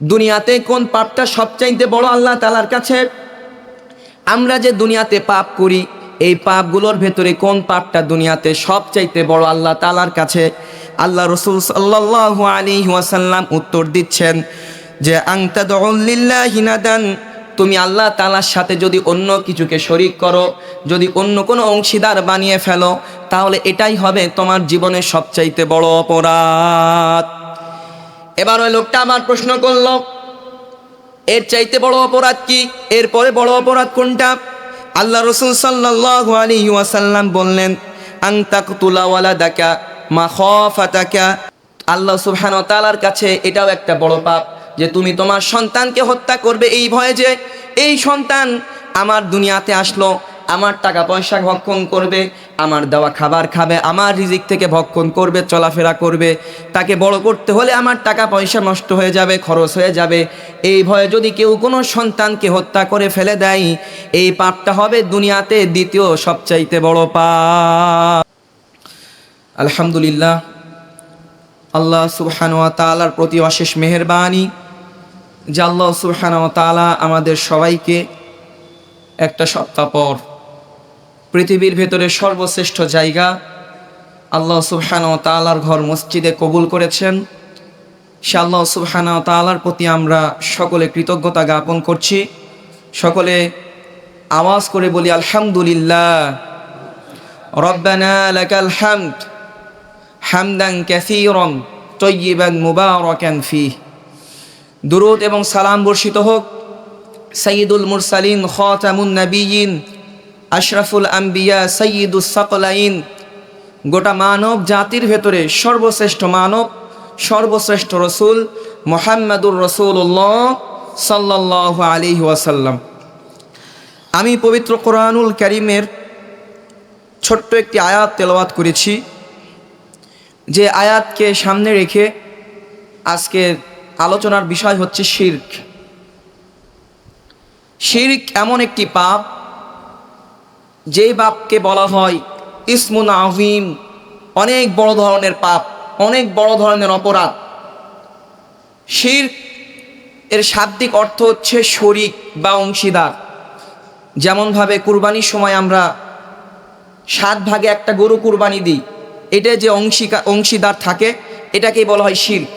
দুনিয়াতে কোন পাপটা সবচাইতে বড় আল্লাহ তালার কাছে? আমরা যে দুনিয়াতে পাপ করি, এই পাপগুলোর ভেতরে কোন পাপটা দুনিয়াতে সবচাইতে বড় আল্লাহ তালার কাছে? আল্লাহ রসুল সাল্লাহ আলী ওয়াসাল্লাম উত্তর দিচ্ছেন যে আংতাদিল্লাহিনাদান তুমি আল্লাহ তালার সাথে যদি অন্য কিছুকে শরিক করো, যদি অন্য কোনো অংশীদার বানিয়ে ফেলো, তাহলে এটাই হবে তোমার জীবনের সবচাইতে বড় অপরাধ। এবার ওই লোকটা আমার প্রশ্ন করল, এর চাইতে বড় অপরাধ কি? এরপরে বড় অপরাধ কোনটা? আল্লাহ রসুল সাল্লাহ আলী ওয়াসাল্লাম বললেন আংতাকুলাওয়ালা দাকা মা খাতাকা আল্লাহ সুবহান তালার কাছে এটাও একটা বড় পাপ। যে তুমি তোমার সন্তানকে হত্যা করবে এই ভয়ে যে এই সন্তান আমার দুনিয়াতে আসলো, আমার টাকা পয়সা ভক্ষণ করবে, আমার দেওয়া খাবার খাবে, আমার রিজিক থেকে ভক্ষণ করবে, চলাফেরা করবে, তাকে বড় করতে হলে আমার টাকা পয়সা নষ্ট হয়ে যাবে, খরচ হয়ে যাবে। এই ভয়ে যদি কেউ কোনো সন্তানকে হত্যা করে ফেলে দেয়, এই পাপটা হবে দুনিয়াতে দ্বিতীয় সবচাইতে বড় পাপ। আলহামদুলিল্লাহ, আল্লাহ সুবহান ওয়া তাআলার প্রতি অশেষ মেহেরবানি। যে আল্লাহ সুবহান তাআলা আমাদের সবাইকে একটা সপ্তাহ পর পৃথিবীর ভেতরে সর্বশ্রেষ্ঠ জায়গা আল্লাহ সুবহান ও তালার ঘর মসজিদে কবুল করেছেন। সে আল্লাহ সুবহান ও তালার প্রতি আমরা সকলে কৃতজ্ঞতা জ্ঞাপন করছি। সকলে আওয়াজ করে বলি, আলহামদুলিল্লাহ। রব্বানা লাকাল হামদ হামদান কাসীরান তয়্যিবান মুবারাকান ফিহ। দুরূদ এবং সালাম বর্ষিত হোক। সঈদুল মুরসালিন, খাতামুন নবীন আশরাফুল আম্বিয়া সঈদুস সকলাইন। গোটা মানব জাতির ভেতরে সর্বশ্রেষ্ঠ মানব, সর্বশ্রেষ্ঠ রসুল মোহাম্মদুর রসুল্লাহ সাল্লাহ আলি ওয়াসাল্লাম। আমি পবিত্র কোরআনুল করিমের ছোট্ট একটি আয়াত তেলাওয়াত করেছি। যে আয়াতকে সামনে রেখে আজকের আলোচনার বিষয় হচ্ছে শির্ক। শির্ক এমন একটি পাপ, যে পাপকে বলা হয় ইসমুন আহিম অনেক বড় ধরনের পাপ, অনেক বড় ধরনের অপরাধ। শির্ক এর শাব্দিক অর্থ হচ্ছে শরিক বা অংশীদার। যেমনভাবে কুরবানির সময় আমরা সাত ভাগে একটা গরু কুরবানি দিই, এটা যে অংশিকা অংশীদার থাকে, এটাকেই বলা হয় শির্ক।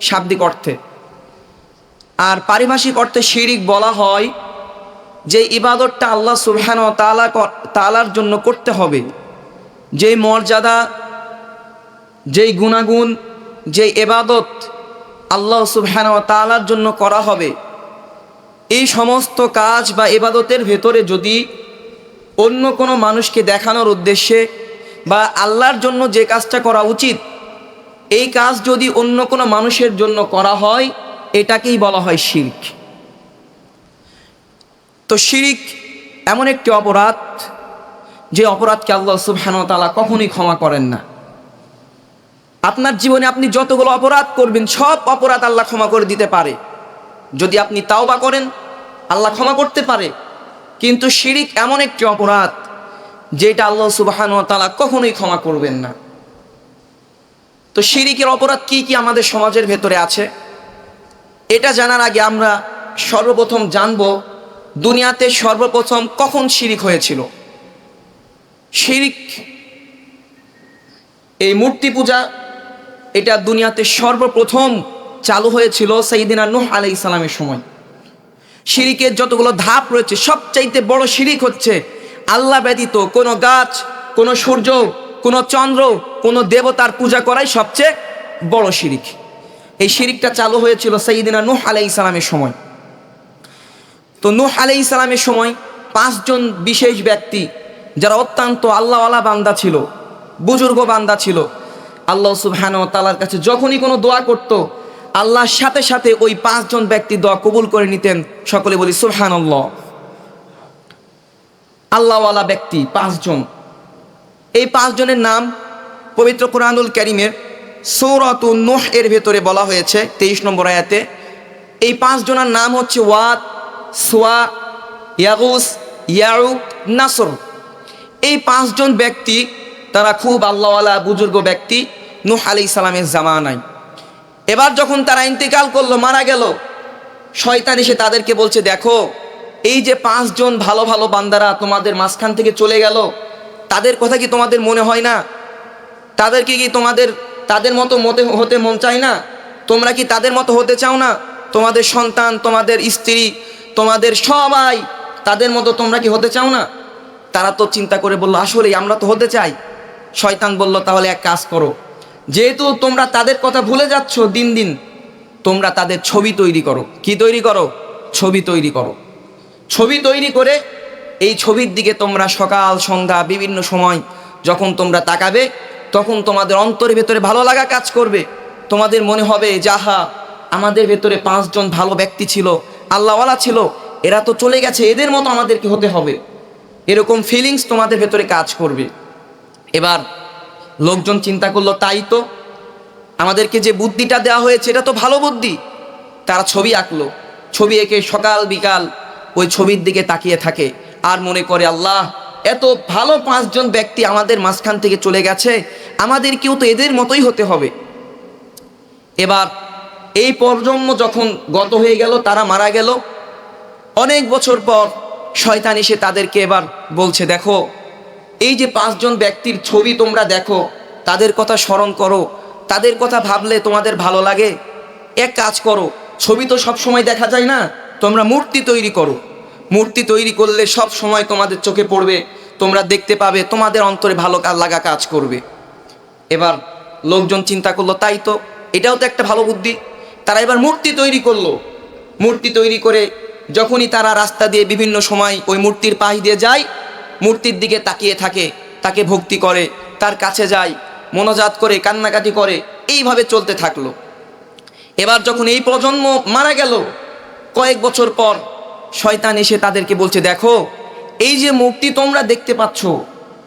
শাব্দিক অর্থে। আর পারিভাষিক অর্থে শিরিক বলা হয় যে ইবাদতটা আল্লাহ সুবহান ও তালা তালার জন্য করতে হবে। যেই মর্যাদা, যেই গুণাগুণ, যেই এবাদত আল্লাহ সুবহান তালার জন্য করা হবে। এই সমস্ত কাজ বা এবাদতের ভেতরে যদি অন্য কোনো মানুষকে দেখানোর উদ্দেশ্যে বা আল্লাহর জন্য যে কাজটা করা উচিত এই কাজ যদি অন্য কোনো মানুষের জন্য করা হয়, এটাকেই বলা হয় শির্ক। তো শিরিক এমন একটি অপরাধ, যে অপরাধকে আল্লাহ সুবহানতালা কখনই ক্ষমা করেন না। আপনার জীবনে আপনি যতগুলো অপরাধ করবেন, সব অপরাধ আল্লাহ ক্ষমা করে দিতে পারে। যদি আপনি তাওবা করেন, আল্লাহ ক্ষমা করতে পারে। কিন্তু শিরিক এমন একটি অপরাধ, যেটা আল্লাহ সুবাহান তালা কখনোই ক্ষমা করবেন না। তো শিরিকের অপরাধ কি কি আমাদের সমাজের ভেতরে আছে? এটা জানার আগে আমরা সর্বপ্রথম জানব, দুনিয়াতে সর্বপ্রথম কখন শিরিক হয়েছিল? শিরিক, এই মূর্তি পূজা, এটা দুনিয়াতে সর্বপ্রথম চালু হয়েছিল সঈদিনা নুহ আলাই ইসলামের সময়। শিরিকের যতগুলো ধাপ রয়েছে, সবচাইতে বড় শিরিক হচ্ছে আল্লাহ ব্যতীত কোনো গাছ, কোনো সূর্য কোনো চন্দ্র, কোনো দেবতার পূজা করাই সবচেয়ে বড় শিরিক। এই শিরিকটা চালু হয়েছিল সঈদিনা নুহ আলাই ইসলামের সময়। তো নুহ আলাই ইসলামের সময় পাঁচজন বিশেষ ব্যক্তি, যারা অত্যন্ত আল্লাহওয়ালা বান্দা ছিল, বুজুর্গ বান্দা ছিল, আল্লাহ সুবহান তালার কাছে যখনই কোনো দোয়া করত, আল্লাহর সাথে সাথে ওই পাঁচজন ব্যক্তি দোয়া কবুল করে নিতেন, সকলে বলি আল্লাহ আল্লাহওয়ালা ব্যক্তি পাঁচজন। এই পাঁচজনের নাম পবিত্র কোরআনুল করিমের সৌরত নোহ এর ভেতরে বলা হয়েছে, তেইশ নম্বর আয়াতে। এই পাঁচজনের নাম হচ্ছে ওয়াদ, সোয়া, ইয়াগুস ইয়াউক নাসর। এই পাঁচজন ব্যক্তি তারা খুব আল্লাহওয়ালা বুজুর্গ ব্যক্তি নুহ আলি সালামের জামানায়। এবার যখন তারা ইন্তেকাল করল, মারা গেল, শয়তান এসে তাদেরকে বলছে, দেখো, এই যে পাঁচজন ভালো ভালো বান্দারা তোমাদের মাঝখান থেকে চলে গেল তাদের কথা কি তোমাদের মনে হয় না? তাদেরকে কি তোমাদের, তাদের মতো মতে হতে মন চায় না? তোমরা কি তাদের মতো হতে চাও না? তোমাদের সন্তান, তোমাদের স্ত্রী, তোমাদের সবাই তাদের মতো তোমরা কি হতে চাও না? তারা তো চিন্তা করে বলল, আসলেই আমরা তো হতে চাই। শয়তান বলল, তাহলে এক কাজ করো। যেহেতু তোমরা তাদের কথা ভুলে যাচ্ছ দিন দিন, তোমরা তাদের ছবি তৈরি করো। কি তৈরি করো? ছবি তৈরি করো। ছবি তৈরি করে এই ছবির দিকে তোমরা সকাল, সন্ধ্যা, বিভিন্ন সময় যখন তোমরা তাকাবে, তখন তোমাদের অন্তরের ভেতরে ভালো লাগা কাজ করবে। তোমাদের মনে হবে যাহা আমাদের ভেতরে পাঁচজন ভালো ব্যক্তি ছিল, আল্লাহওয়ালা ছিল, এরা তো চলে গেছে, এদের মতো আমাদেরকে হতে হবে। এরকম ফিলিংস তোমাদের ভেতরে কাজ করবে। এবার লোকজন চিন্তা করল, তাই তো, আমাদেরকে যে বুদ্ধিটা দেওয়া হয়েছে, এটা তো ভালো বুদ্ধি। তারা ছবি আঁকলো। ছবি এঁকে সকাল, বিকাল ওই ছবির দিকে তাকিয়ে থাকে। আর মনে করে, আল্লাহ, এত ভালো পাঁচজন ব্যক্তি আমাদের মাঝখান থেকে চলে গেছে, আমাদেরকেও তো এদের মতোই হতে হবে। এবার এই প্রজন্ম যখন গত হয়ে গেল, তারা মারা গেল। অনেক বছর পর শয়তান এসে তাদেরকে এবার বলছে, দেখো, এই যে পাঁচজন ব্যক্তির ছবি তোমরা দেখো, তাদের কথা স্মরণ করো, তাদের কথা ভাবলে তোমাদের ভালো লাগে। এক কাজ করো, ছবি তো সব সময় দেখা যায় না, তোমরা মূর্তি তৈরি করো। মূর্তি তৈরি করলে সব সময় তোমাদের চোখে পড়বে, তোমরা দেখতে পাবে, তোমাদের অন্তরে ভালো লাগা কাজ করবে। এবার লোকজন চিন্তা করল, তাই তো, এটাও তো একটা ভালো বুদ্ধি। তারা এবার মূর্তি তৈরি করল। মূর্তি তৈরি করে যখনই তারা রাস্তা দিয়ে বিভিন্ন সময় ওই মূর্তির পাশ দিয়ে যায়, মূর্তির দিকে তাকিয়ে থাকে, তাকে ভক্তি করে, তার কাছে যায়, মনোজাত করে, কান্নাকাটি করে, এইভাবে চলতে থাকল। এবার যখন এই প্রজন্ম মারা গেল, কয়েক বছর পর শয়তান এসে তাদেরকে বলছে, দেখো, এই যে মূর্তি তোমরা দেখতে পাচ্ছ,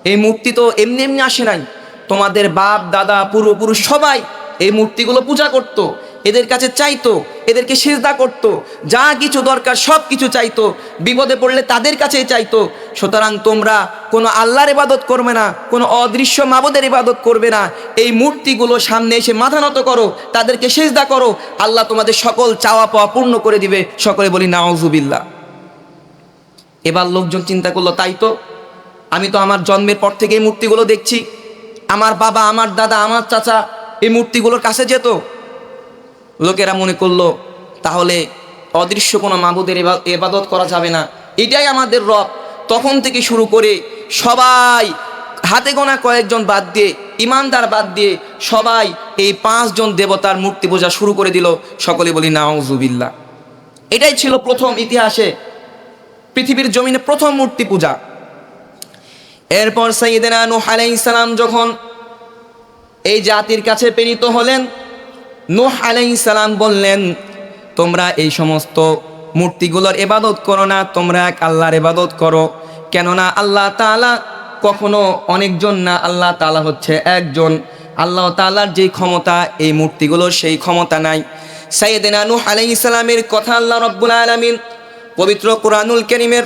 এই মূর্তি তো এমনি এমনি আসে নাই তোমাদের বাপ, দাদা, পূর্বপুরুষ সবাই এই মূর্তিগুলো পূজা করত। এদের কাছে চাইতো, এদেরকে সেজদা করত। যা কিছু দরকার সব কিছু চাইতো, বিপদে পড়লে তাদের কাছেই চাইতো। সুতরাং তোমরা কোনো আল্লাহর ইবাদত করবে না, কোনো অদৃশ্য মাবদের ইবাদত করবে না। এই মূর্তিগুলো সামনে এসে মাথা নত করো, তাদেরকে সেজদা করো। আল্লাহ তোমাদের সকল চাওয়া পাওয়া পূর্ণ করে দিবে। সকলে বলি নাওজুবিল্লা এবার লোকজন চিন্তা করল, তাই তো? আমি তো আমার জন্মের পর থেকে এই মূর্তিগুলো দেখছি। আমার বাবা, আমার দাদা, আমার চাচা এই মূর্তিগুলোর কাছে যেত। লোকেরা মনে করল, তাহলে অদৃশ্য কোনো মাবুদের এবা- এবাদত করা যাবে না। এটাই আমাদের রব। তখন থেকে শুরু করে সবাই হাতে গোনা কয়েকজন বাদ দিয়ে, ইমানদার বাদ দিয়ে সবাই এই পাঁচজন দেবতার মূর্তি পূজা শুরু করে দিল। সকলে বলি নাউজুবিল্লা এটাই ছিল প্রথম ইতিহাসে পৃথিবীর জমিনে প্রথম মূর্তি পূজা। এরপর সৈয়দেনা নূহ আলাইহিস সালাম যখন এই জাতির কাছে প্রেরিত হলেন নূহ আলাইহিস সালাম বললেন, তোমরা এই সমস্ত মূর্তিগুলোর এবাদত করো না, তোমরা এক আল্লাহর এবাদত করো। কেননা আল্লাহ তাআলা কখনো অনেকজন না, আল্লাহ তাআলা হচ্ছে একজন। আল্লাহ তাআলার যেই ক্ষমতা, এই মূর্তিগুলোর সেই ক্ষমতা নাই। সাইয়েদেনা নূহ আলাইহিস সালামের কথা আল্লাহ রব্বুল আলমিন পবিত্র কোরআনুল করিমের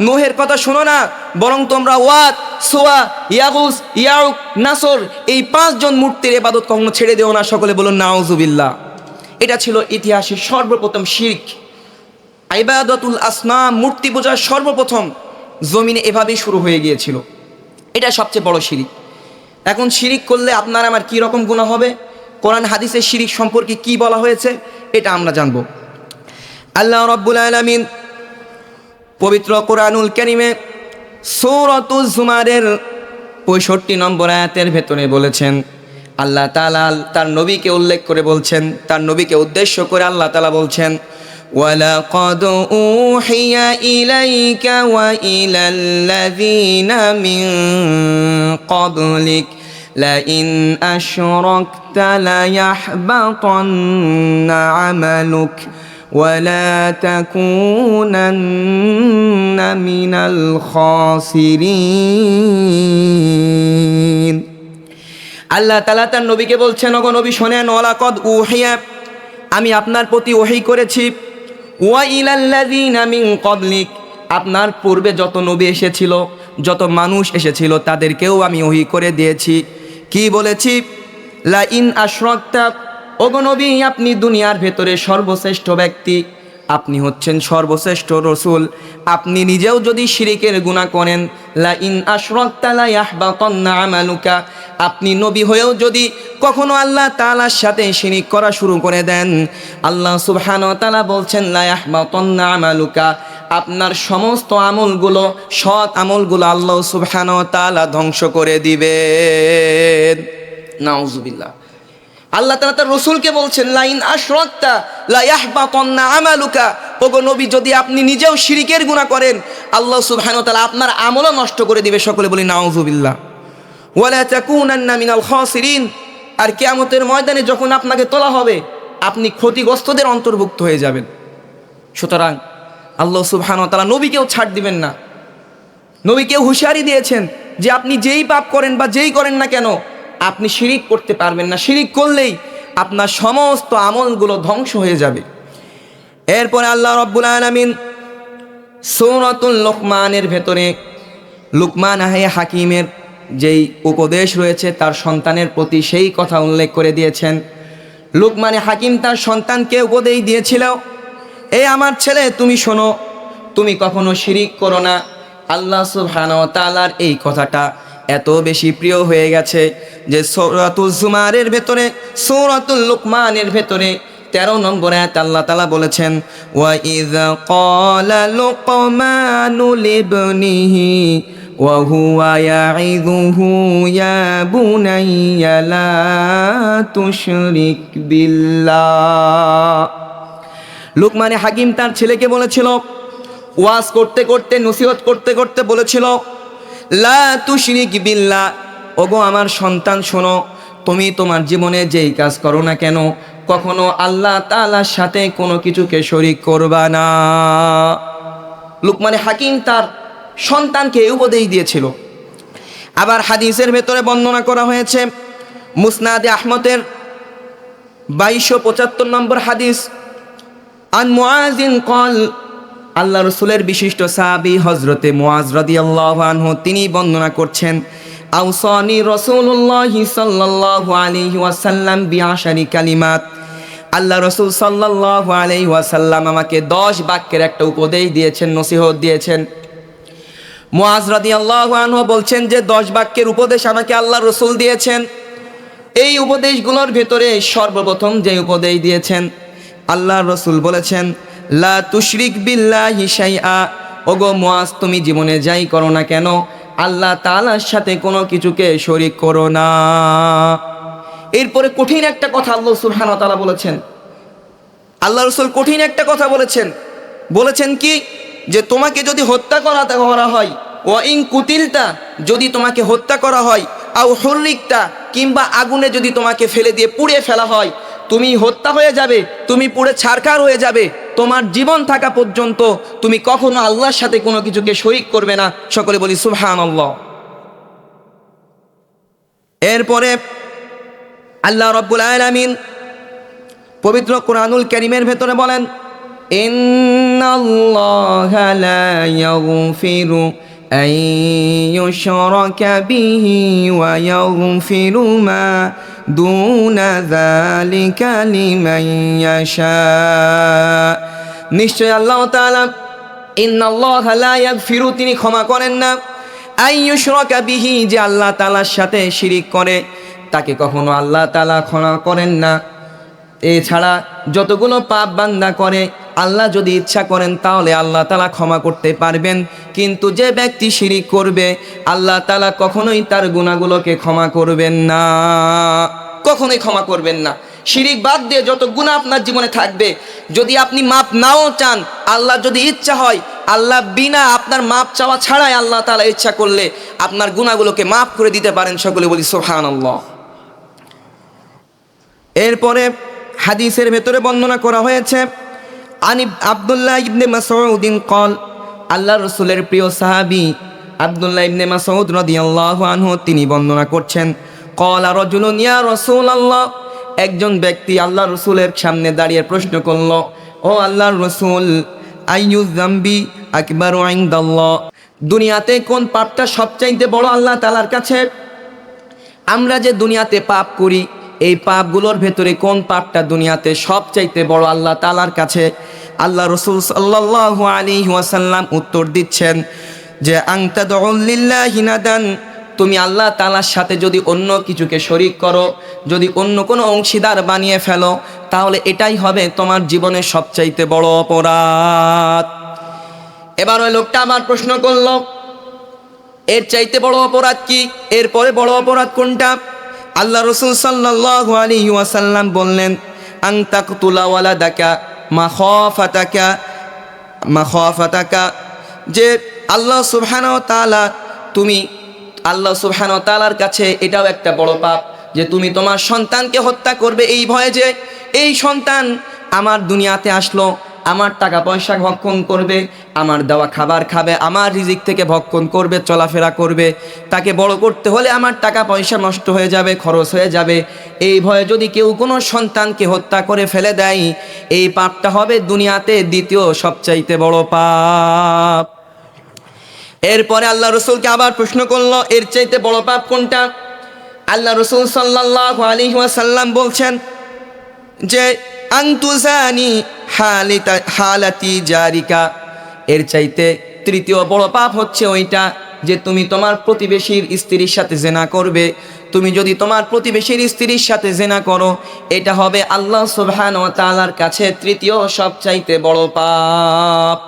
নোহের কথা শোনো না, বরং তোমরা ওয়াত সোয়া ইয়াগুস, ইয়াউক, নাসর, এই পাঁচজন মূর্তির এবাদত কখনো ছেড়ে দেও না। সকলে বলুন, নাউজুবিল্লাহ। এটা ছিল ইতিহাসের সর্বপ্রথম শির্ক। আইবাদতুল আসনাম মূর্তি পূজার সর্বপ্রথম জমিনে এভাবেই শুরু হয়ে গিয়েছিল। এটা সবচেয়ে বড় শিরিক। এখন শিরিক করলে আপনার আমার কি রকম গুণা হবে? কোরআন, হাদিসের শিরিক সম্পর্কে কি বলা হয়েছে? এটা আমরা জানব। আল্লাহ রব্বুল আলমিন পবিত্র কোরআনুল করিমে সৌরতুল জুমারের পঁয়ষট্টি নম্বর আয়াতের ভেতরে বলেছেন আল্লাহ তালা তার নবীকে উল্লেখ করে বলছেন তার নবীকে উদ্দেশ্য করে আল্লাহ তালা বলছেন ولقد أوحي إليك وإلى الذين من قبلك لئن أشركت ليحبطن عملك ولا تكونن من الخاسرين আল্লাহ তালা তার নবীকে বলছেন অগ নবী শোনেন ওলাকদ উহিয়া আমি আপনার প্রতি ওহি করেছি ওয়া ইলাল্লাযীনা মিন ক্বাবলিক আপনার পূর্বে যত নবী এসেছিল যত মানুষ এসেছিল তাদেরকেও আমি ওহি করে দিয়েছি কি বলেছি লা ইন আশরাকতা ওগো নবী, আপনি দুনিয়ার ভেতরে সর্বশ্রেষ্ঠ ব্যক্তি। আপনি হচ্ছেন সর্বশ্রেষ্ঠ রসুল। আপনি নিজেও যদি শিরিকের গুণা করেন লা ইন আমালুকা। আপনি নবী হয়েও যদি কখনো আল্লাহ তালার সাথে শিরিক করা শুরু করে দেন, আল্লাহ সুবহানাহু তালা বলছেন লা ইয়াহবাতান্না আমালুকা। আপনার সমস্ত আমলগুলো, সৎ আমলগুলো আল্লাহ সুবহানাহু তালা ধ্বংস করে দিবে নাউজুবিল্লাহ। আল্লাহ তালা তার রসুলকে বলছেন, লাইন আশরাকতা লা ইয়াহবাতান্না আমালুকা। ওগো নবী, যদি আপনি নিজেও শিরিকের গুনাহ করেন, আল্লাহ সুবহানাহু ওয়া তাআলা আপনার আমলও নষ্ট করে দিবে। সকলে বলি, নাউজুবিল্লাহ। ওয়ালা তাকুনান্না মিনাল খাসিরিন। আর কিয়ামতের ময়দানে যখন আপনাকে তোলা হবে, আপনি ক্ষতিগ্রস্তদের অন্তর্ভুক্ত হয়ে যাবেন। সুতরাং আল্লাহ সুবহানাহু ওয়া তাআলা নবীকেও ছাড় দিবেন না। নবীকেও হুঁশিয়ারি দিয়েছেন যে, আপনি যেই পাপ করেন বা যেই করেন না কেন আপনি শিরিক করতে পারবেন না। শিরিক করলেই আপনার সমস্ত আমলগুলো ধ্বংস হয়ে যাবে। এরপরে আল্লাহ রব্বুল আলামিন সৌরতুল লোকমানের ভেতরে লুকমান আহে হাকিমের যেই উপদেশ রয়েছে, তার সন্তানের প্রতি সেই কথা উল্লেখ করে দিয়েছেন। লুকমানে হাকিম তার সন্তানকে উপদেশ দিয়েছিল এই আমার ছেলে, তুমি শোনো, তুমি কখনো শিরিক করো না। আল্লাহ সুবহানাহু ওয়া তাআলার এই কথাটা এত বেশি প্রিয় হয়ে গেছে যে সৌরাতুল জুমারের ভেতরে, সৌরাতুল লুকমানের ভেতরে তেরো নম্বর আয়াত আল্লাহ তালা বলেছেন, ওয়া ক্বালা লুকমানু লিবনিহি, ওয়া ইয়াইযুহু বুনাইয়া লা তুশরিক লুকমানে হাকিম তার ছেলেকে বলেছিল, ওয়াজ করতে করতে, নসিহত করতে করতে বলেছিল লা ওগো আমার সন্তান, শোনো, তুমি তোমার জীবনে যেই কাজ করো না কেন, কখনো আল্লাহ তাআলার সাথে কোনো কিছুকে শরিক করবা না। লুকমানে হাকিম তার সন্তানকে উপদেশ দিয়েছিল। আবার হাদিসের ভেতরে বর্ণনা করা হয়েছে, মুসনাদে আহমদের বাইশশো পঁচাত্তর নম্বর হাদিস, আন মুআজিন কল আল্লাহ রসুলের বিশিষ্ট সাহাবি হজরতে মুআজ রাদিয়াল্লাহু আনহু, তিনি বর্ণনা করছেন আউসানি রসুল্লাহি সাল্লাল্লাহু আলাইহি ওয়াসাল্লাম বিআশারি কালিমাত। আল্লাহ রসুল সাল্লাল্লাহু আলাইহি ওয়াসাল্লাম আমাকে দশ বাক্যের একটা উপদেশ দিয়েছেন, নসিহত দিয়েছেন। মুআজ রাদিয়াল্লাহু আনহু বলছেন যে, দশ বাক্যের উপদেশ আমাকে আল্লাহ রসুল দিয়েছেন। এই উপদেশগুলোর ভেতরে সর্বপ্রথম যে উপদেশ দিয়েছেন, আল্লাহ রসুল বলেছেন লা তুশরিক বিল্লাহি শাইআ। ওগো মুআজ তুমি জীবনে যাই করো না কেন? আল্লাহ তাআলার সাথে কোনো কিছুকে শরিক করো না। এরপরে কঠিন একটা কথা আল্লাহ সুবহানাহু ওয়া তাআলা বলেছেন। আল্লাহ রসুল কঠিন একটা কথা বলেছেন। বলেছেন কি? যে তোমাকে যদি হত্যা করা করা হয় ও ইং কুতিলতা, যদি তোমাকে হত্যা করা হয়, আও হর্রিকতা, কিংবা আগুনে যদি তোমাকে ফেলে দিয়ে পুড়িয়ে ফেলা হয় তুমি হত্যা হয়ে যাবে, তুমি পুড়ে ছারখার হয়ে যাবে, তোমার জীবন থাকা পর্যন্ত তুমি কখনো আল্লাহর সাথে কোনো কিছুকে শরিক করবে না। সকলে বলি সুবহান আল্লাহ এরপরে আল্লাহ রব্বুল আলামিন পবিত্র কোরআনুল করিমের ভেতরে বলেন, ইন্নাল্লাহা মা যালিকা লিমান ইয়াশা নিশ্চয় আল্লাহ তাআলা ইন্নাল্লাহা লা ইয়াগফিরু, তিনি ক্ষমা করেন না। আন ইউশরাকা বিহি, যে আল্লাহ তালার সাথে শিরিক করে, তাকে কখনো আল্লাহ তালা ক্ষমা করেন না। এছাড়া যতগুলো পাপ বান্দা করে, আল্লাহ যদি ইচ্ছা করেন তাহলে আল্লাহ তালা ক্ষমা করতে পারবেন। কিন্তু যে ব্যক্তি শিরিক করবে, আল্লাহ তালা কখনোই তার গুণাগুলোকে ক্ষমা করবেন না। কখনোই ক্ষমা করবেন না। শিরিক বাদ দিয়ে যত গুণা আপনার জীবনে থাকবে, যদি আপনি মাপ নাও চান, আল্লাহ যদি ইচ্ছা হয়, আল্লাহ বিনা আপনার মাপ চাওয়া ছাড়াই আল্লাহ তালা ইচ্ছা করলে আপনার গুণাগুলোকে মাফ করে দিতে পারেন। সকলে বলি সোহান আল্লাহ এরপরে হাদিসের ভেতরে বর্ণনা করা হয়েছে, আনি আবদুল্লাহ ইবনে মাসউদিন কল আল্লাহ রসুলের প্রিয় সাহাবি আবদুল্লাহ ইবনে মাসউদ রাদিয়াল্লাহু আনহু তিনি বর্ণনা করছেন কলা রজুলুন ইয়া রাসূলুল্লাহ একজন ব্যক্তি আল্লাহ রসুলের সামনে দাঁড়িয়ে প্রশ্ন করল, ও আল্লাহর রসুল, আইয়ু জাম্বি আকবারু ইনদাল্লাহ দুনিয়াতে কোন পাপটা সবচাইতে বড় আল্লাহ তালার কাছে? আমরা যে দুনিয়াতে পাপ করি এই পাপগুলোর ভেতরে কোন পাপটা দুনিয়াতে সবচাইতে বড় আল্লাহ তালার কাছে? আল্লাহ রসুল সাল্লাহ আলী ওয়াসাল্লাম উত্তর দিচ্ছেন যে আংতাদিল্লাহিনাদান তুমি আল্লাহ তালার সাথে যদি অন্য কিছুকে শরিক করো, যদি অন্য কোনো অংশীদার বানিয়ে ফেলো, তাহলে এটাই হবে তোমার জীবনের সবচাইতে বড় অপরাধ। এবার ওই লোকটা আমার প্রশ্ন করল, এর চাইতে বড় অপরাধ কি? এরপরে বড় অপরাধ কোনটা? আল্লাহ রসুল সাল্লাহ আলী ওয়াসাল্লাম বললেন আং তাকতুলা ওয়ালাদাকা, মা খাফাতাকা মা খাফাতাকা। যে আল্লাহ সুবহান তাআলা, তুমি আল্লাহ সুবহান তাআলার কাছে এটাও একটা বড় পাপ যে তুমি তোমার সন্তানকে হত্যা করবে এই ভয়ে যে, এই সন্তান আমার দুনিয়াতে আসলো আমার টাকা পয়সা ভক্ষণ করবে, আমার দেওয়া খাবার খাবে, আমার রিজিক থেকে ভক্ষণ করবে, চলাফেরা করবে। তাকে বড় করতে হলে আমার টাকা পয়সা নষ্ট হয়ে যাবে, খরচ হয়ে যাবে। এই ভয়ে যদি কেউ কোনো সন্তানকে হত্যা করে ফেলে দেয়, এই পাপটা হবে দুনিয়াতে দ্বিতীয় সবচাইতে বড় পাপ। এরপরে আল্লাহ রসুলকে আবার প্রশ্ন করল, এর চাইতে বড় পাপ কোনটা? আল্লাহ রসুল সাল্লাহ আলী ওয়াসাল্লাম বলছেন যে আংতুজানি হালিতা, হালাতি জারিকা। এর চাইতে তৃতীয় বড় পাপ হচ্ছে ওইটা যে, তুমি তোমার প্রতিবেশীর স্ত্রীর সাথে জেনা করবে। তুমি যদি তোমার প্রতিবেশীর স্ত্রীর সাথে জেনা করো, এটা হবে আল্লাহ সুবহান ও তাআলার কাছে তৃতীয় সবচাইতে বড় পাপ।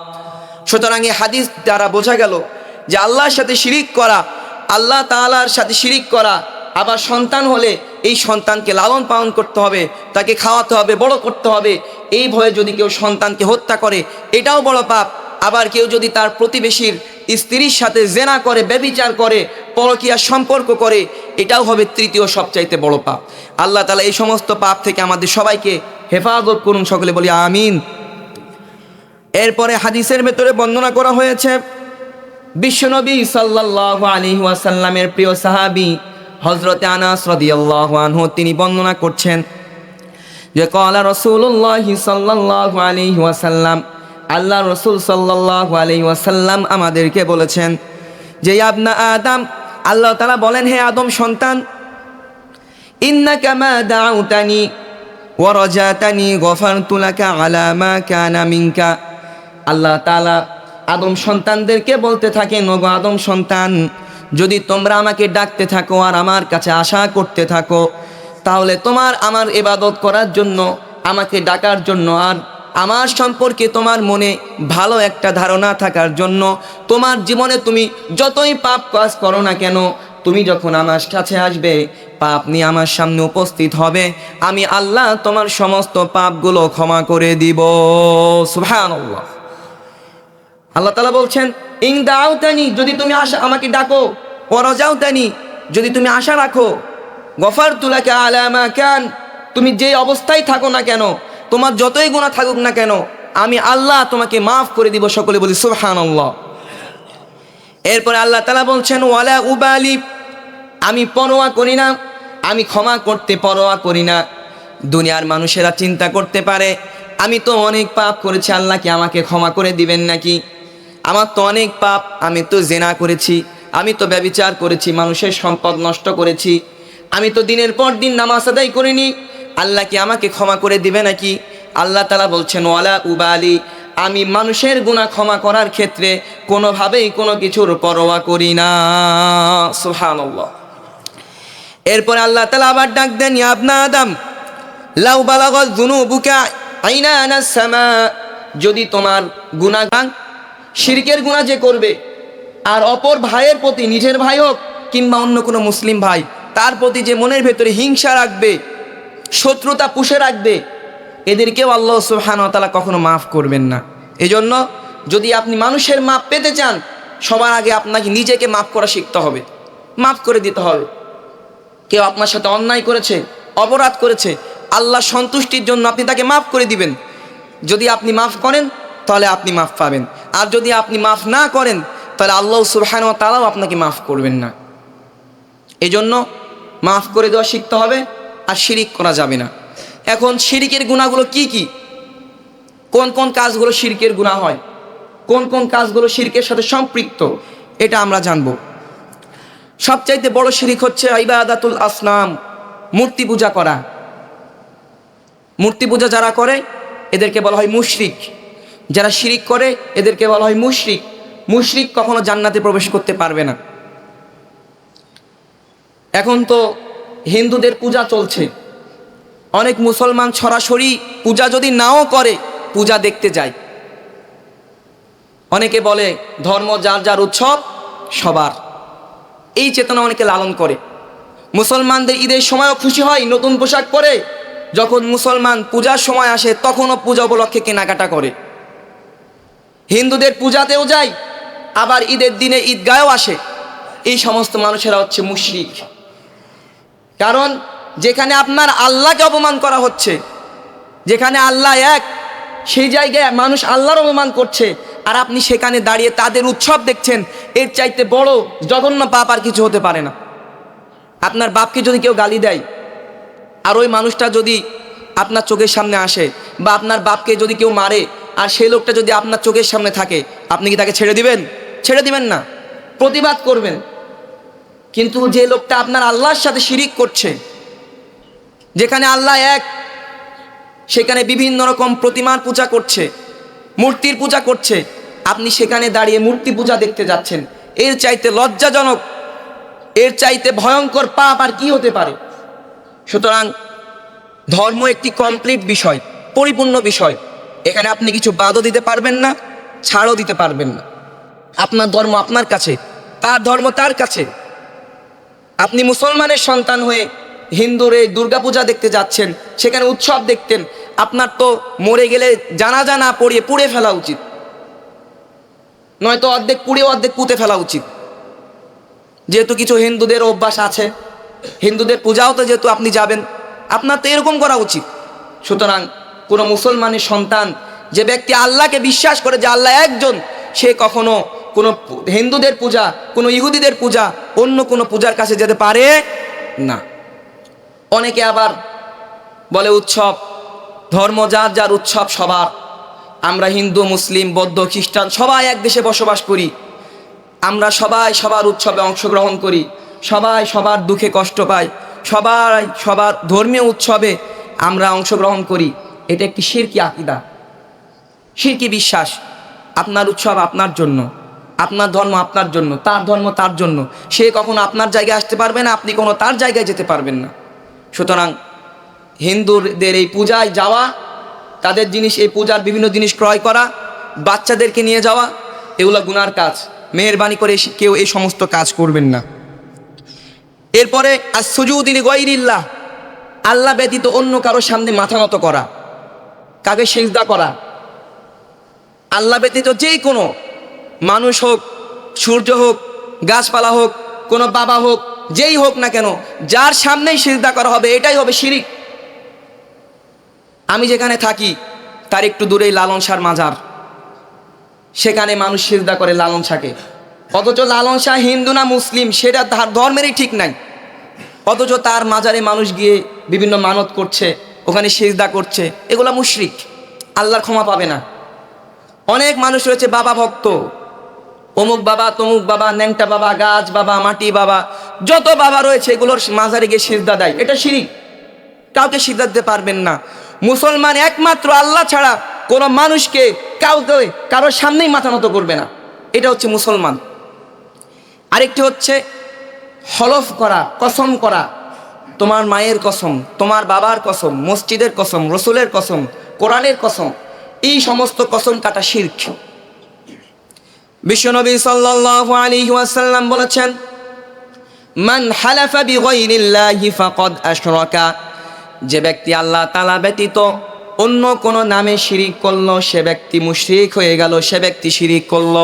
সুতরাং এই হাদিস দ্বারা বোঝা গেল যে, আল্লাহর সাথে শিরিক করা, আল্লাহ তাআলার সাথে শিরিক করা আবার সন্তান হলে এই সন্তানকে লালন পালন করতে হবে, তাকে খাওয়াতে হবে, বড় করতে হবে। এই ভয়ে যদি কেউ সন্তানকে হত্যা করে, এটাও বড় পাপ। আবার কেউ যদি তার প্রতিবেশীর স্ত্রীর সাথে জেনা করে, ব্যবিচার করে, পরকীয়া সম্পর্ক করে, এটাও হবে তৃতীয় সবচাইতে বড় পাপ। আল্লাহ তালা এই সমস্ত পাপ থেকে আমাদের সবাইকে হেফাজত করুন, সকলে বলি আমিন। এরপরে হাদিসের ভেতরে বর্ণনা করা হয়েছে, বিশ্বনবী সাল্লাহ আলী ওয়াসাল্লামের প্রিয় সাহাবি হজরতে আনাস রদিয়াল্লাহ আনহু, তিনি বর্ণনা করছেন যে কলা রসুল্লাহ সাল্লাহ আলী ওয়াসাল্লাম, আল্লাহ রসুল সাল্লাহ আলী ওয়াসাল্লাম আমাদেরকে বলেছেন যে আবনা আদম, আল্লাহ তালা বলেন, হে আদম সন্তান ইন্না কামা দাউতানি ওয়ারজাতানি গফারতু লাকা আলা মা কানা মিনকা। আল্লাহ তাআলা আদম সন্তানদেরকে বলতে থাকেন, ওগো আদম সন্তান যদি তোমরা আমাকে ডাকতে থাকো আর আমার কাছে আশা করতে থাকো, তাহলে তোমার আমার এবাদত করার জন্য, আমাকে ডাকার জন্য আর আমার সম্পর্কে তোমার মনে ভালো একটা ধারণা থাকার জন্য তোমার জীবনে তুমি যতই পাপ কাজ করো না কেন, তুমি যখন আমার কাছে আসবে, পাপ নিয়ে আমার সামনে উপস্থিত হবে, আমি আল্লাহ তোমার সমস্ত পাপগুলো ক্ষমা করে দিব। সুবহানাল্লাহ। আল্লাহ তালা বলছেন ইং দাউতানি যদি তুমি আশা, আমাকে ডাকো। পরজাউতানি যদি তুমি আশা রাখো। গফার তুলাকে আলামা কেন, তুমি যে অবস্থায় থাকো না কেন, তোমার যতই গুণা থাকুক না কেন, আমি আল্লাহ তোমাকে মাফ করে দিব, সকলে বলি আল্লাহ এরপরে আল্লাহ তালা বলছেন, ওয়ালা উবালি, আমি পরোয়া করি না, আমি ক্ষমা করতে পরোয়া করি না। দুনিয়ার মানুষেরা চিন্তা করতে পারে, আমি তো অনেক পাপ করেছি, আল্লাহ কি আমাকে ক্ষমা করে দিবেন নাকি? আমার তো অনেক পাপ, আমি তো জেনা করেছি, আমি তো ব্যবিচার করেছি, মানুষের সম্পদ নষ্ট করেছি। আমি তো দিনের পর দিন নামাজ আদায় করিনি। আল্লাহ কি আমাকে ক্ষমা করে দিবে নাকি? আল্লাহ তালা বলছেন, ওয়ালা উবালি। আমি মানুষের গুণা ক্ষমা করার ক্ষেত্রে কোনোভাবেই কোনো কিছুর পরোয়া করি না। সুবহানাল্লাহ। এরপরে আল্লাহ তালা আবার ডাক দেন আবনা আদম, লাউ বালাগত যুনুবুকা আইনা আনা সামা। যদি তোমার গুনাগান শিরকের গুনাহ যে করবে, আর অপর ভাইয়ের প্রতি, নিজের ভাই হোক কিংবা অন্য কোনো মুসলিম ভাই, তার প্রতি যে মনের ভেতরে হিংসা রাখবে, শত্রুতা পুষে রাখবে, এদেরকেও আল্লাহ সুবহান তালা কখনো মাফ করবেন না। এজন্য যদি আপনি মানুষের মাপ পেতে চান, সবার আগে আপনাকে নিজেকে মাফ করা শিখতে হবে, মাফ করে দিতে হবে। কেউ আপনার সাথে অন্যায় করেছে, অপরাধ করেছে, আল্লাহ সন্তুষ্টির জন্য আপনি তাকে মাফ করে দিবেন। যদি আপনি মাফ করেন তাহলে আপনি মাফ পাবেন। আর যদি আপনি মাফ না করেন, তাহলে আল্লাহ সুবহান ও তারাও আপনাকে মাফ করবেন না। এই জন্য মাফ করে দেওয়া শিখতে হবে, আর শিরিক করা যাবে না। এখন শিরিকের গুণাগুলো কি কি? কোন কোন কাজগুলো শিরকের গুণা হয়? কোন কোন কাজগুলো শিরকের সাথে সম্পৃক্ত? এটা আমরা জানব। সবচাইতে বড় শিরিক হচ্ছে ইবাদাতুল আসনাম, মূর্তি পূজা করা। মূর্তি পূজা যারা করে, এদেরকে বলা হয় মুশরিক। যারা শিরিক করে, এদেরকে বলা হয় মুশরিক। মুশরিক কখনো জান্নাতে প্রবেশ করতে পারবে না। এখন তো হিন্দুদের পূজা চলছে। অনেক মুসলমান সরাসরি পূজা যদি নাও করে, পূজা দেখতে যায়। অনেকে বলে, ধর্ম যার যার উৎসব, সবার। এই চেতনা অনেকে লালন করে। মুসলমানদের ঈদের সময়ও খুশি হয় নতুন পোশাক পরে। যখন মুসলমান পূজার সময় আসে, তখনও পূজা উপলক্ষে কেনাকাটা করে। হিন্দুদের পূজাতেও যায় আবার ঈদের দিনে ঈদগায়ও আসে। এই সমস্ত মানুষেরা হচ্ছে মুশরিক। কারণ যেখানে আপনার আল্লাহকে অপমান করা হচ্ছে, যেখানে আল্লাহ এক, সেই জায়গায় মানুষ আল্লাহর অপমান করছে, আর আপনি সেখানে দাঁড়িয়ে তাদের উৎসব দেখছেন, এর চাইতে বড় জঘন্য পাপ আর কিছু হতে পারে না। আপনার বাপকে যদি কেউ গালি দেয়, আর ওই মানুষটা যদি আপনার চোখের সামনে আসে, বা আপনার বাপকে যদি কেউ মারে আর সেই লোকটা যদি আপনার চোখের সামনে থাকে, আপনি কি তাকে ছেড়ে দিবেন? ছেড়ে দিবেন না। প্রতিবাদ করবেন। কিন্তু যে লোকটা আপনার আল্লাহর সাথে শিরিক করছে, যেখানে আল্লাহ এক, সেখানে বিভিন্ন রকম প্রতিমার পূজা করছে, মূর্তির পূজা করছে, আপনি সেখানে দাঁড়িয়ে মূর্তি পূজা দেখতে যাচ্ছেন। এর চাইতে লজ্জাজনক, এর চাইতে ভয়ঙ্কর পাপ আর কি হতে পারে? সুতরাং ধর্ম একটি কমপ্লিট বিষয়, পরিপূর্ণ বিষয়। এখানে আপনি কিছু বাদও দিতে পারবেন না, ছাড়ও দিতে পারবেন না। আপনার ধর্ম আপনার কাছে, তার ধর্ম তার কাছে। আপনি মুসলমানের সন্তান হয়ে হিন্দুর এই দুর্গাপূজা দেখতে যাচ্ছেন, সেখানে উৎসব দেখতেন, আপনার তো মরে গেলে জানাজা না পড়িয়ে পুড়ে ফেলা উচিত। নয়তো অর্ধেক পুড়ে অর্ধেক পুঁতে ফেলা উচিত। যেহেতু কিছু হিন্দুদের অভ্যাস আছে, হিন্দুদের পূজাও তো যেহেতু আপনি যাবেন, আপনার তো এরকম করা উচিত। সুতরাং কোনো মুসলমানের সন্তান, যে ব্যক্তি আল্লাহকে বিশ্বাস করে যে আল্লাহ একজন, সে কখনো কোনো হিন্দুদের পূজা, কোনো ইহুদিদের পূজা, অন্য কোনো পূজার কাছে যেতে পারে না। অনেকে আবার বলে উৎসব, ধর্ম যার যার উৎসব সবার। আমরা হিন্দু, মুসলিম, বৌদ্ধ, খ্রিস্টান সবাই এক দেশে বসবাস করি। আমরা সবাই সবার উৎসবে অংশগ্রহণ করি। সবাই সবার দুঃখে কষ্ট পাই। সবাই সবার ধর্মীয় উৎসবে আমরা অংশগ্রহণ করি। এটা একটি শিরকি আকিদা। শিরকি বিশ্বাস। আপনার উৎসব আপনার জন্য। আপনার ধর্ম আপনার জন্য। তার ধর্ম তার জন্য। সে কখনো আপনার জায়গায় আসতে পারবে না, আপনি কোনো তার জায়গায় যেতে পারবেন না। সুতরাং হিন্দুদের এই পূজায় যাওয়া, তাদের জিনিস, এই পূজার বিভিন্ন জিনিস ক্রয় করা, বাচ্চাদেরকে নিয়ে যাওয়া, এগুলো গুনার কাজ। মেহরবানি করে কেউ এই সমস্ত কাজ করবেন না। এরপরে আর সুজুদিন গৈরিল্লাহ আল্লাহ ব্যতীত অন্য কারোর সামনে মাথা নত করা। কাকে সেজদা করা? আল্লাহ ব্যতীত যেই কোনো মানুষ হোক, সূর্য হোক, গাছপালা হোক, কোনো বাবা হোক, যেই হোক না কেন, যার সামনেই সিজদা করা হবে, এটাই হবে শিরিক। আমি যেখানে থাকি, তার একটু দূরেই লালন শাহর মাজার। সেখানে মানুষ সিজদা করে লালন শাহকে। অথচ লালন শাহ হিন্দু না মুসলিম, সেটা ধর্মেরই ঠিক নাই। অথচ তার মাজারে মানুষ গিয়ে বিভিন্ন মানত করছে। ওখানে সিজদা করছে, এগুলা মুশরিক, আল্লাহর ক্ষমা পাবে না। অনেক মানুষ রয়েছে বাবা ভক্ত, অমুক বাবা, তমুক বাবা, ন্যাংটা বাবা, গাছ বাবা, মাটি বাবা, যত বাবা রয়েছে এগুলোর মাজারে গিয়ে সিজদা দেয়। এটা শিরিক, কাউকে সিজদা দিতে পারবেন না। মুসলমান একমাত্র আল্লাহ ছাড়া কোনো মানুষকে কাউকে, কারোর সামনেই মাথা নত করবে না। এটা হচ্ছে মুসলমান। আরেকটি হচ্ছে হলফ করা, কসম করা। তোমার মায়ের কসম, তোমার বাবার কসম, মসজিদের কসম, রসুলের কসম, কোরআনের কসম, এই সমস্ত কসম কাটা শির্ক। বিশ্বনবী সাল্লাল্লাহু বলেছেন, মান হালাফা বিগাইরিল্লাহি ফাকাদ আশরাকা। যে ব্যক্তি আল্লাহ তাআলা ব্যতীত অন্য কোনো নামে শিরিক করল, সে ব্যক্তি মুশরিক হয়ে গেল, সে ব্যক্তি শিরিক করল।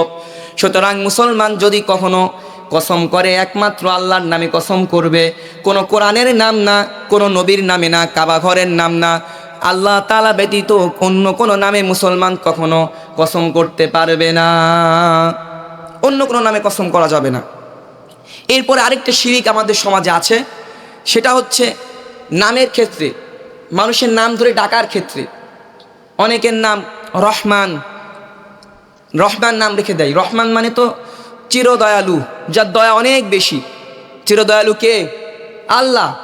সুতরাং মুসলমান যদি কখনো কসম করে একমাত্র আল্লাহর নামে কসম করবে। কোনো কোরআনের নাম না, কোনো নবীর নামে না, কাবা ঘরের নাম না। আল্লাহ তালা ব্যতীত অন্য কোনো নামে মুসলমান কখনো কসম করতে পারবে না। অন্য কোনো নামে কসম করা যাবে না। এরপরে আরেকটা শিরিক আমাদের সমাজে আছে। সেটা হচ্ছে নামের ক্ষেত্রে, মানুষের নাম ধরে ডাকার ক্ষেত্রে। অনেকের নাম রহমান। রহমান নাম রেখে দেয়। রহমান মানে তো চিরদয়ালু, যার দয়া অনেক বেশি। চিরদয়ালু কে? আল্লাহ।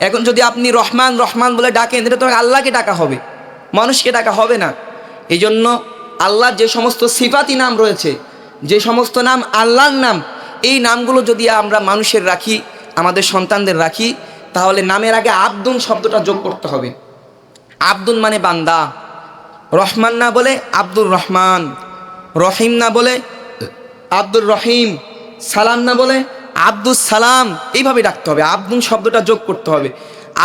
এখন যদি আপনি রহমান রহমান বলে ডাকেন এটা তো আল্লাহকে ডাকা হবে। মানুষকে ডাকা হবে না। এই জন্য আল্লাহর যে সমস্ত সিফাতি নাম রয়েছে, যে সমস্ত নাম আল্লাহর নাম, এই নামগুলো যদি আমরা মানুষের রাখি, আমাদের সন্তানদের রাখি, তাহলে নামের আগে আব্দুন শব্দটা যোগ করতে হবে। আব্দুন মানে বান্দা। রহমান না বলে আব্দুর রহমান। রহিম না বলে আব্দুর রহিম, সালাম না বলে আব্দুল সালাম, এইভাবে ডাকতে হবে। আব্দুল শব্দটা যোগ করতে হবে।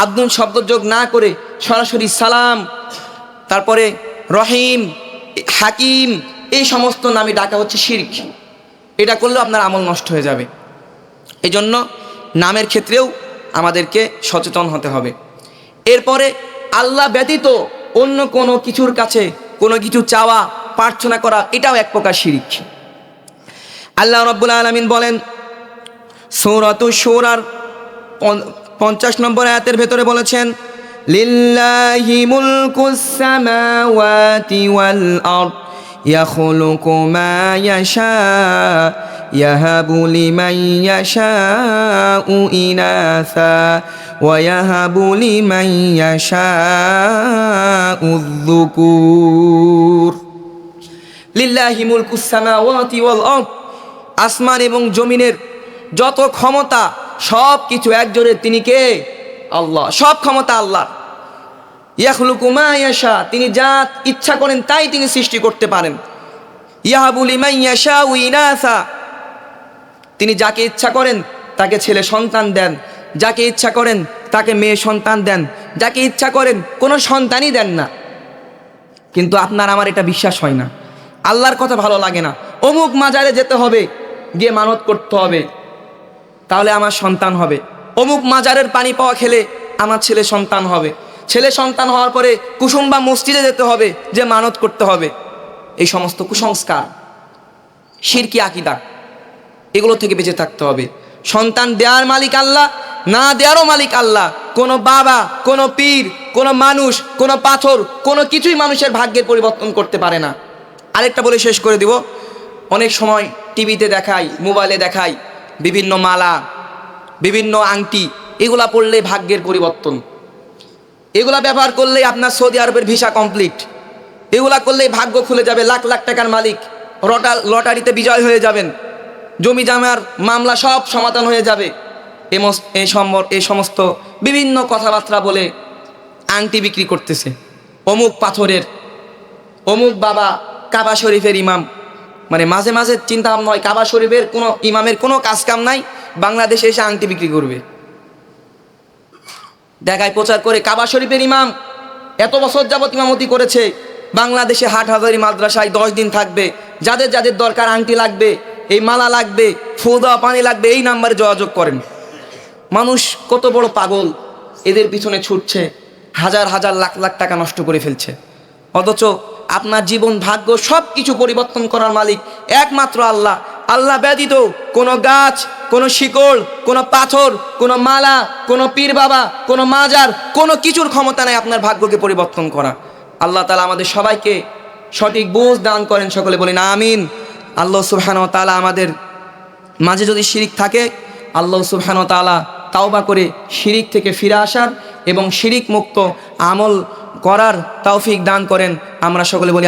আব্দুল শব্দ যোগ না করে সরাসরি সালাম, তারপরে রহিম, হাকিম, এই সমস্ত নামে ডাকা হচ্ছে শির্ক। এটা করলেও আপনার আমল নষ্ট হয়ে যাবে। এই জন্য নামের ক্ষেত্রেও আমাদেরকে সচেতন হতে হবে। এরপরে আল্লাহ ব্যতীত অন্য কোনো কিছুর কাছে কোনো কিছু চাওয়া, প্রার্থনা করা, এটাও এক প্রকার শিরিক। আল্লাহ রব্বুল আলমিন বলেন, সৌরত সৌরার পঞ্চাশ নম্বর আয়াতের ভেতরে বলেছেন, লিল্লাহি মুলকুস সামাওয়াতি ওয়াল আরদ, ইয়াখলুকু মা ইয়াশা, ইয়াহাবু লিমান ইয়াশাউ ইনাসা, ওয়া ইয়াহাবু লিমান ইয়াশাউ যুকুর। লিল্লাহি মুলকুস সামাওয়াতি ওয়াল আরদ আসমান এবং জমিনের যত ক্ষমতা, সব কিছু একজোরে তিনি কে? আল্লাহ। সব ক্ষমতা আল্লাহ। ইয়াখলুকুমা ইয়াশা, তিনি যা ইচ্ছা করেন তাই তিনি সৃষ্টি করতে পারেন। ইয়াহাবুল ইমাই ইয়াশা ইনাসা, তিনি যাকে ইচ্ছা করেন তাকে ছেলে সন্তান দেন। যাকে ইচ্ছা করেন তাকে মেয়ে সন্তান দেন। যাকে ইচ্ছা করেন কোনো সন্তানই দেন না। কিন্তু আপনার আমার এটা বিশ্বাস হয় না। আল্লাহর কথা ভালো লাগে না। অমুক মাজারে যেতে হবে। গিয়ে মানত করতে হবে। তাহলে আমার সন্তান হবে। অমুক মাজারের পানি পাওয়া খেলে আমার ছেলে সন্তান হবে। ছেলে সন্তান হওয়ার পরে কুসুম বা মসজিদে যেতে হবে, যে মানত করতে হবে। এই সমস্ত কুসংস্কার শিরকি আকিদা, এগুলো থেকে বেঁচে থাকতে হবে। সন্তান দেয়ার মালিক আল্লাহ, না দেয়ারও মালিক আল্লাহ। কোনো বাবা, কোনো পীর, কোনো মানুষ, কোনো পাথর, কোনো কিছুই মানুষের ভাগ্যের পরিবর্তন করতে পারে না। আরেকটা বলে শেষ করে দিব। অনেক সময় টিভিতে দেখাই, মোবাইলে দেখাই, বিভিন্ন মালা, বিভিন্ন আংটি, এগুলা পড়লে ভাগ্যের পরিবর্তন। এগুলা ব্যবহার করলেই আপনার সৌদি আরবের ভিসা কমপ্লিট। এগুলা করলেই ভাগ্য খুলে যাবে, লাখ লাখ টাকার মালিক। রটা, লটারিতে বিজয় হয়ে যাবেন। জমি জামার মামলা সব সমাধান হয়ে যাবে। এ এই সমস্ত বিভিন্ন কথাবার্তা বলে আংটি বিক্রি করতেছে। অমুক পাথরের, অমুক বাবা কাবা শরীফের ইমাম। মানে মাঝে মাঝে চিন্তা ভাবনা হয়, কাবা শরীফের কোনো ইমামের কোনো কাজ কাম নাই, বাংলাদেশে এসে আংটি বিক্রি করবে। দেখায় প্রচার করে, কাবা শরীফের ইমাম এত বছর যাবত ইমামতি করেছে, বাংলাদেশে হাট হাজারি মাদ্রাসায় দশ দিন থাকবে, যাদের যাদের দরকার আংটি লাগবে, এই মালা লাগবে, ফুল দেওয়া পানি লাগবে, এই নাম্বারে যোগাযোগ করেন। মানুষ কত বড় পাগল, এদের পিছনে ছুটছে, হাজার হাজার লাখ লাখ টাকা নষ্ট করে ফেলছে। অথচ আপনার জীবন ভাগ্য সব কিছু পরিবর্তন করার মালিক একমাত্র আল্লাহ। আল্লাহ ব্যতীত কোনো গাছ, কোনো শিকড়, কোনো পাথর, কোনো মালা, কোনো পীর বাবা, কোনো মাজার, কোনো কিছুর ক্ষমতা নেই আপনার ভাগ্যকে পরিবর্তন করা। আল্লাহ তালা আমাদের সবাইকে সঠিক বুঝ দান করেন সকলে বলি না আমিন। আল্লাহ সুবহান তালা আমাদের মাঝে যদি শিরিক থাকে, আল্লাহ সুবহান তালা তাওবা করে শিরিক থেকে ফিরে আসার এবং শিরিক মুক্ত আমল করার তৌফিক দান করেন। আমরা সকলে বলি